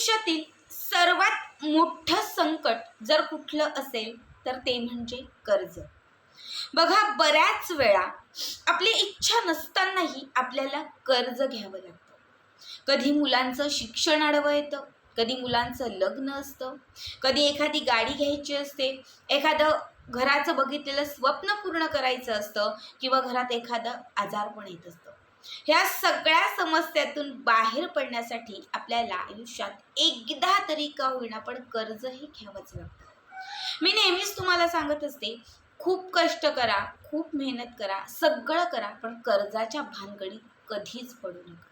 आयुष्यातील सर्वात मोठं संकट जर कुठलं असेल तर ते म्हणजे कर्ज. बघा बऱ्याच वेळा आपली इच्छा नसतानाही आपल्याला कर्ज घ्यावं लागतं. कधी मुलांचं शिक्षण आडवं येतं कधी मुलांचं लग्न असतं कधी एखादी गाडी घ्यायची असते एखादं घराचं बघितलेलं स्वप्न पूर्ण करायचं असतं किंवा घरात एखादं आजारपण येत असतं. ह्या सगळ्या समस्यातून बाहेर पडण्यासाठी आपल्याला आयुष्यात एकदा तरी का होईना पण कर्जही घ्यावंच लागतं. मी नेहमीच तुम्हाला सांगत असते खूप कष्ट करा खूप मेहनत करा सगळं करा पण कर्जाच्या भानगडीत कधीच पडू नका.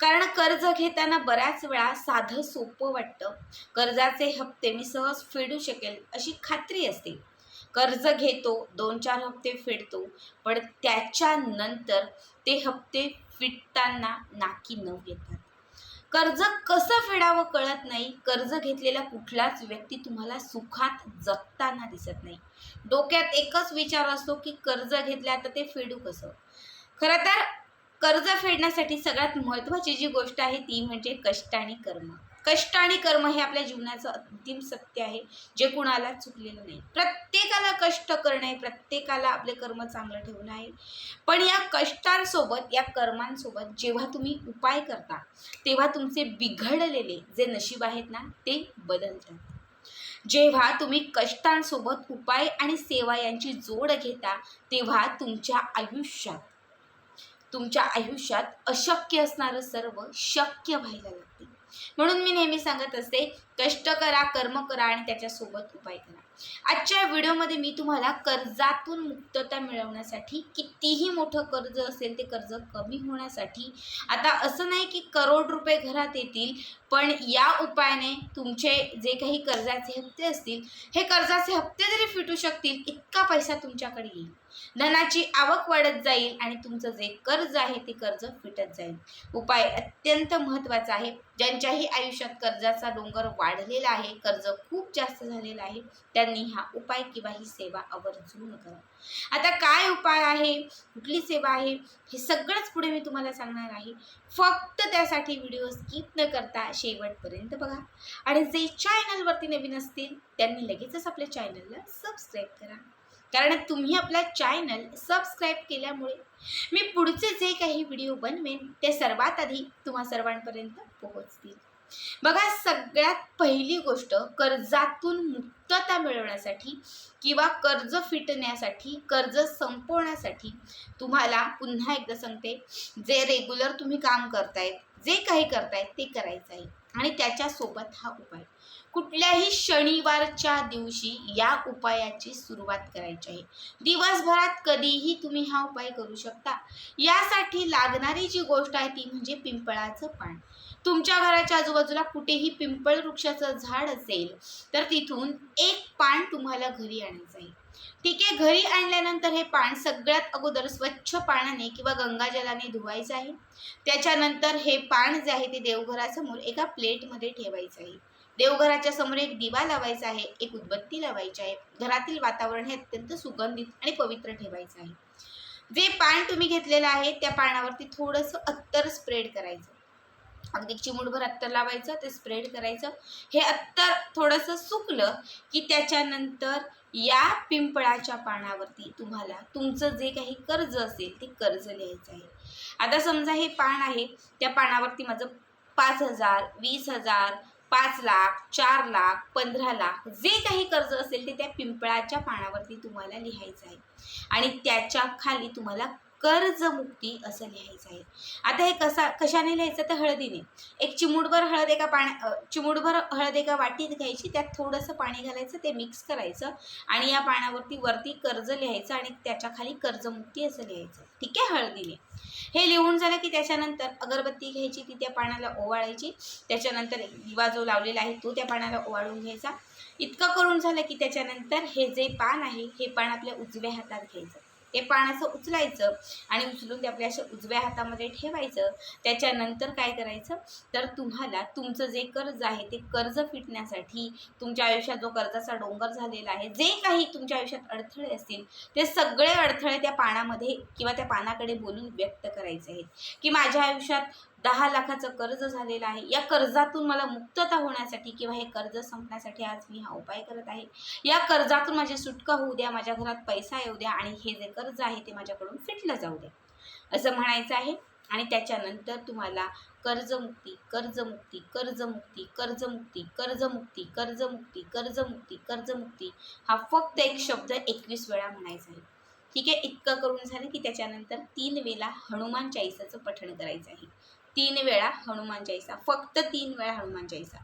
कारण कर्ज घेताना बऱ्याच वेळा साधं सोपं वाटतं. कर्जाचे हप्ते मी सहज फेडू शकेल अशी खात्री असते. कर्ज घेतो दोन चार हप्ते फेडतो पण त्याच्यानंतर ते हप्ते फिटताना नाकी न येतात कर्ज कसं फेडावं कळत नाही. कर्ज घेतलेला कुठलाच व्यक्ती तुम्हाला सुखात जगताना दिसत नाही. डोक्यात एकच विचार असतो की कर्ज घेतलं आता ते फेडू कसं? खरं तर कर्ज फेडण्यासाठी सगळ्यात महत्त्वाची जी गोष्ट आहे ती म्हणजे कष्ट आणि कर्म. कष्ट आणि कर्म हे आपल्या जीवनाचं अंतिम सत्य आहे. जे कुणाला चुकलेलं नाही. प्रत्येकाला कष्ट करणं आहे प्रत्येकाला आपले कर्म चांगलं ठेवणं आहे. पण या कष्टांसोबत या कर्मांसोबत जेव्हा तुम्ही उपाय करता तेव्हा तुमचे बिघडलेले जे नशीब आहेत ना ते बदलतात. जेव्हा तुम्ही कष्टांसोबत उपाय आणि सेवा यांची जोड घेता तेव्हा तुमच्या आयुष्यात तुमच्या आयुष्यात अशक्य असणारं सर्व शक्य व्हायला लागते. म्हणून मी नेहमी सांगत असते कष्ट करा कर्म करा आणि त्याच्यासोबत उपाय करा. आजच्या व्हिडिओमध्ये मी तुम्हाला कर्जातून मुक्तता मिळवण्यासाठी कितीही मोठं कर्ज असेल ते कर्ज कमी होण्यासाठी आता असं नाही की करोड रुपये घरात येतील पण या उपायाने तुमचे जे काही कर्जाचे हप्ते असतील हे कर्जाचे हप्ते जरी फिटू शकतील इतका पैसा तुमच्याकडे येईल. धनाची आवक वाढत जाईल आणि तुमचं जे कर्ज आहे ते कर्ज फिटत जाईल. उपाय अत्यंत महत्त्वाचा आहे. ज्यांच्याही आयुष्यात कर्जाचा डोंगर वाढलेला आहे कर्ज खूप जास्त झालेला आहे त्यांनी हा उपाय किंवा ही सेवा आवर्जून करा. आता काय उपाय आहे? कुठली सेवा आहे? हे सगळंच पुढे मी तुम्हाला सांगणार आहे. फक्त त्यासाठी व्हिडिओ स्किप न करता शेवटपर्यंत बघा. आणि जे चॅनलवरती नवीन असतील त्यांनी लगेचच आपल्या चॅनलला सबस्क्राईब करा. कारण तुम्ही आपला चॅनल सबस्क्राईब केल्यामुळे मी पुढचे जे काही व्हिडिओ बनवेन ते सर्वात आधी तुम्हा सर्वांपर्यंत पोहोचतील. बघा सगळ्यात पहिली गोष्ट कर्जातून मुक्तता मिळवण्यासाठी किंवा कर्ज फिटण्यासाठी कर्ज संपवण्यासाठी तुम्हाला पुन्हा एकदा सांगते जे रेग्युलर तुम्ही काम करतायत जे काही करतायत ते करायचं आहे. आणि त्याच्यासोबत हा उपाय. कुठल्याही शनिवारच्या दिवशी या उपायाची सुरुवात करायची आहे. दिवसभरात कधीही तुम्ही हा उपाय करू शकता. यासाठी लागणारी जी गोष्ट आहे ती म्हणजे पिंपळाचं पान. तुमच्या घराच्या आजूबाजूला कुठेही पिंपळ वृक्षाचं झाड असेल तर तिथून एक पान तुम्हाला घरी आणायचं आहे. ठीक आहे घरी आणल्यानंतर हे पान सगळ्यात अगोदर स्वच्छ पाण्याने किंवा गंगाजलाने धुवायचं आहे. त्याच्यानंतर हे पान जे आहे ते देवघरासमोर एका प्लेटमध्ये ठेवायचं आहे. देवघराच्या समोर एक दिवा लावायचा आहे एक उदबत्ती लावायची आहे. घरातील वातावरण हे अत्यंत सुगंधित आणि पवित्र ठेवायचं आहे. जे पान तुम्ही घेतलेलं आहे त्या पानावरती थोडंसं अत्तर स्प्रेड करायचं. अगदी चिमूटभर अत्तर लावायचं ते स्प्रेड करायचं. हे अत्तर थोडंसं सुकलं की त्याच्यानंतर या पिंपळाच्या पानावरती तुम्हाला तुमचं जे काही कर्ज असेल ते कर्ज लिहायचं आहे. आता समजा हे पान आहे त्या पानावरती माझं पाच हजार वीस हजार पाच लाख चार लाख पंधरा लाख जे काही कर्ज असेल ते त्या पिंपळाच्या पानावरती तुम्हाला लिहायचं आहे. आणि त्याच्याखाली तुम्हाला कर्जमुक्ती असं लिहायचं आहे. आता हे कसा कशाने लिहायचं? तर हळदीने. एक चिमूटभर हळद एका पाण्या चिमूटभर हळद एका वाटीत घ्यायची त्यात थोडंसं पाणी घालायचं ते मिक्स करायचं आणि या पाण्यावरती वरती कर्ज लिहायचं आणि त्याच्याखाली कर्जमुक्ती असं लिहायचं. ठीक आहे? हळदीने. हे लिहून झालं की त्याच्यानंतर अगरबत्ती घ्यायची ती त्या पाण्याला ओवाळायची. त्याच्यानंतर दिवा जो लावलेला आहे तो त्या पाण्याला ओवाळून घ्यायचा. इतकं करून झालं की त्याच्यानंतर हे जे पान आहे हे पान आपल्या उजव्या हातात घ्यायचं. ते पान असं उचलायचं आणि उचलून ते आपल्या असं उजव्या हातामध्ये ठेवायचं. त्याच्यानंतर काय करायचं? तर तुम्हाला तुमचं जे कर्ज आहे ते कर्ज फिटण्यासाठी तुमच्या आयुष्यात जो कर्जाचा डोंगर झालेला आहे जे काही तुमच्या आयुष्यात अडथळे असतील ते सगळे अडथळे त्या पानामध्ये किंवा त्या पानाकडे बोलून व्यक्त करायचे आहेत. की माझ्या आयुष्यात दहा लाखाचं कर्ज झालेलं आहे. या कर्जातून मला मुक्तता होण्यासाठी किंवा हे कर्ज संपण्यासाठी आज मी हा उपाय करत आहे. या कर्जातून माझी सुटका होऊ द्या माझ्या घरात पैसा येऊ द्या आणि हे जे कर्ज आहे ते माझ्याकडून फिटलं जाऊ द्या. असं म्हणायचं आहे. आणि त्याच्यानंतर तुम्हाला कर्जमुक्ती कर्जमुक्ती कर्जमुक्ती कर्जमुक्ती कर्जमुक्ती कर्जमुक्ती कर्जमुक्ती कर्जमुक्ती हा फक्त एक शब्द एकवीस वेळा म्हणायचा आहे. ठीक आहे? इतकं करून झालं की त्याच्यानंतर तीन वेळा हनुमान चाळीसाचं पठण करायचं आहे. तीन वेळा हनुमान चाळीसा फक्त तीन वेळा हनुमान चाळीसा.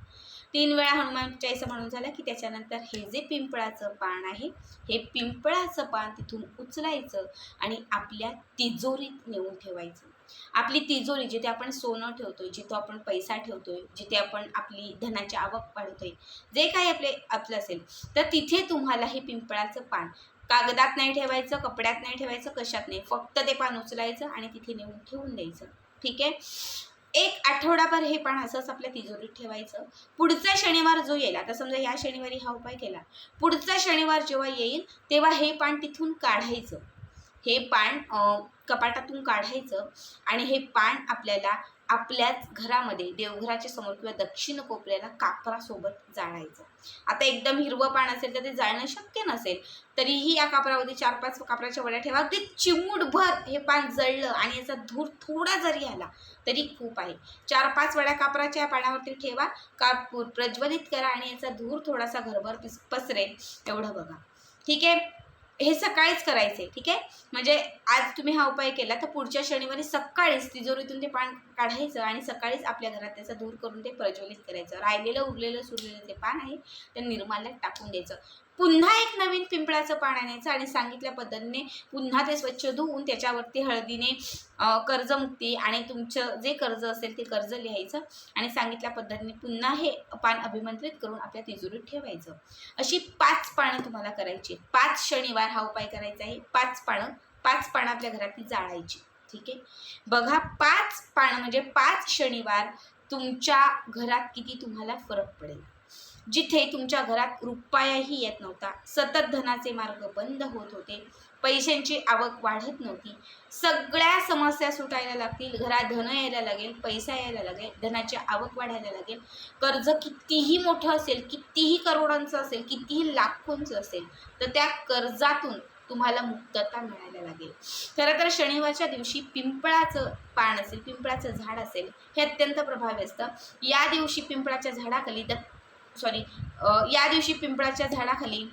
तीन वेळा हनुमान चाळीसा म्हणून झालं की त्याच्यानंतर हे जे पिंपळाचं पान आहे हे पिंपळाचं पान तिथून उचलायचं आणि आपल्या तिजोरीत नेऊन ठेवायचं. आपली तिजोरी जिथे आपण सोनं ठेवतोय जिथं आपण पैसा ठेवतोय जिथे आपण आपली धनाची आवक वाढवतोय जे काही आपले आपलं असेल तर तिथे तुम्हाला हे पिंपळाचं पान. कागदात नाही ठेवायचं कपड्यात नाही ठेवायचं कशात नाही फक्त ते पान उचलायचं आणि तिथे नेऊन ठेवून द्यायचं. ठीक आहे? एक आठवडाभर हे पान असंच आपल्या तिजोरीत ठेवायचं. पुढचा शनिवार जो येईल आता समजा या शनिवारी हा उपाय केला. पुढचा शनिवार जेव्हा येईल तेव्हा हे पान तिथून काढायचं. हे पान कपाटातून काढायचं आणि हे पान आपल्याला आपल्याच घरामध्ये देवघराच्या समोर किंवा दक्षिण कोपऱ्याला कापरासोबत जाळायचं आता एकदम हिरवं पान असेल तर ते जाळणं शक्य नसेल तरीही या कापरामध्ये चार पाच कापराच्या वड्या ठेवा. ते चिमूटभर हे पान जळलं आणि याचा धूर थोडा जरी आला तरी खूप आहे. चार पाच वड्या कापराच्या या पाण्यावरती ठेवा कापूर प्रज्वलित करा आणि याचा धूर थोडासा घरभर पिस पसरेल एवढं बघा. ठीक आहे? हे सकाळीच करायचे ठीक आहे? म्हणजे आज तुम्ही हा उपाय केला तर पुढच्या शनिवारी सकाळीच तिजोरीतून ते पान काढायचं आणि सकाळीच आपल्या घरात त्याचा धूर करून ते प्रज्वलित करायचं. राहिलेलं उरलेलं सुरलेलं ते पान आहे ते निर्माल्यात टाकून द्यायचं. पुन्हा एक नवीन पिंपळाचं पान आणायचं आणि सांगितल्या पद्धतीने पुन्हा ते स्वच्छ धुवून त्याच्यावरती हळदीने कर्जमुक्ती आणि तुमचं जे कर्ज असेल ते कर्ज लिहायचं आणि सांगितल्या पद्धतीने पुन्हा हे पान अभिमंत्रित करून आपल्या तिजोरीत ठेवायचं. अशी पाच पानं तुम्हाला करायची पाच शनिवार हा उपाय करायचा आहे. पाच पानं पाच पानं आपल्या घरातली जाळायची. ठीक आहे? बघा पाच पान म्हणजे पाच शनिवार तुमच्या घरात किती तुम्हाला फरक पडेल. जिथे तुमच्या घरात रुपयाही येत नव्हता सतत धनाचे मार्ग बंद होत होते पैशांची आवक वाढत नव्हती सगळ्या समस्या सुटायला लागतील घरात धन यायला लागेल पैसा यायला लागेल धनाची आवक वाढायला लागेल कर्ज कितीही मोठं असेल कितीही करोडांचं असेल कितीही लाखोंचं असेल तर त्या कर्जातून तुम्हाला मुक्तता मिळायला लागेल. खरं तर शनिवारच्या दिवशी पिंपळाचं पान असेल पिंपळाचं झाड असेल हे अत्यंत प्रभावी असतं. या दिवशी पिंपळाच्या झाडाखाली द सॉरी या दिवशी पिंपळाच्या झाडाखाली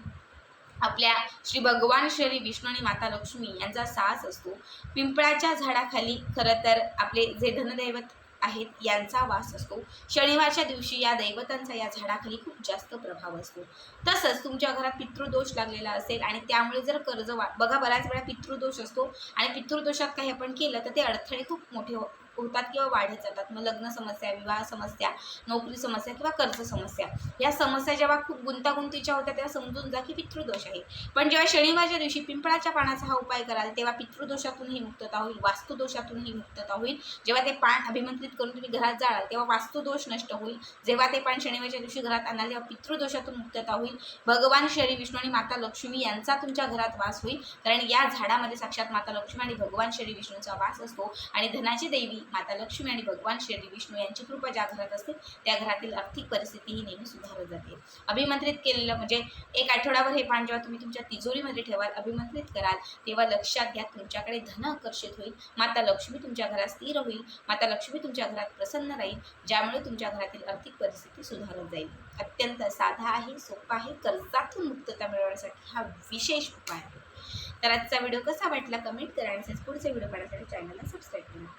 आपल्या श्री भगवान श्री विष्णू आणि माता लक्ष्मी यांचा साहस असतो. पिंपळाच्या झाडाखाली खरं तर आपले जे धनदैवत आहेत यांचा वास असतो. शनिवारच्या दिवशी या दैवतांचा या झाडाखाली खूप जास्त प्रभाव असतो. तसंच तुमच्या घरात पितृदोष लागलेला असेल आणि त्यामुळे जर कर्ज वा बघा बऱ्याच वेळा पितृदोष असतो आणि पितृदोषात काही आपण केलं तर ते अडथळे खूप मोठे हो- होतात किंवा वाढत जातात. मग लग्न समस्या विवाह समस्या नोकरी समस्या किंवा कर्ज समस्या. या समस्या जेव्हा खूप गुंतागुंतीच्या होत्या तेव्हा समजून जा की पितृदोष आहे. पण जेव्हा शनिवारच्या दिवशी पिंपळाच्या पानाचा हा उपाय कराल तेव्हा पितृदोषातूनही मुक्तता होईल वास्तुदोषातूनही मुक्तता होईल. जेव्हा ते पान अभिमंत्रित करून तुम्ही घरात जाळाल तेव्हा वास्तुदोष नष्ट होईल. जेव्हा ते पान शनिवारच्या दिवशी घरात आणाल तेव्हा पितृदोषातून मुक्तता होईल. भगवान श्री विष्णू आणि माता लक्ष्मी यांचा तुमच्या घरात वास होईल. कारण या झाडामध्ये साक्षात माता लक्ष्मी आणि भगवान श्री विष्णूचा वास असतो. आणि धनाची देवी माता लक्ष्मी आणि भगवान श्री विष्णू यांची कृपा ज्या घरात असते त्या घरातील आर्थिक परिस्थिती ही नेहमी सुधारत जाते. अभिमंत्रित केलेलं म्हणजे एक आठवड्यावर हे पान जेव्हा तुम्ही तुमच्या तिजोरीमध्ये ठेवाल अभिमंत्रित कराल तेव्हा लक्षात घ्या तुमच्याकडे धन आकर्षित होईल. माता लक्ष्मी तुमच्या घरात स्थिर होईल. माता लक्ष्मी तुमच्या घरात प्रसन्न राहील ज्यामुळे तुमच्या घरातील आर्थिक परिस्थिती सुधारत जाईल. अत्यंत साधा आहे सोपा आहे कर्जातून मुक्तता मिळवण्यासाठी हा विशेष उपाय आहे. तर आजचा व्हिडिओ कसा वाटला कमेंट करा आणि पुढचे व्हिडिओ पाहण्यासाठी चॅनलला सबस्क्राईब करा.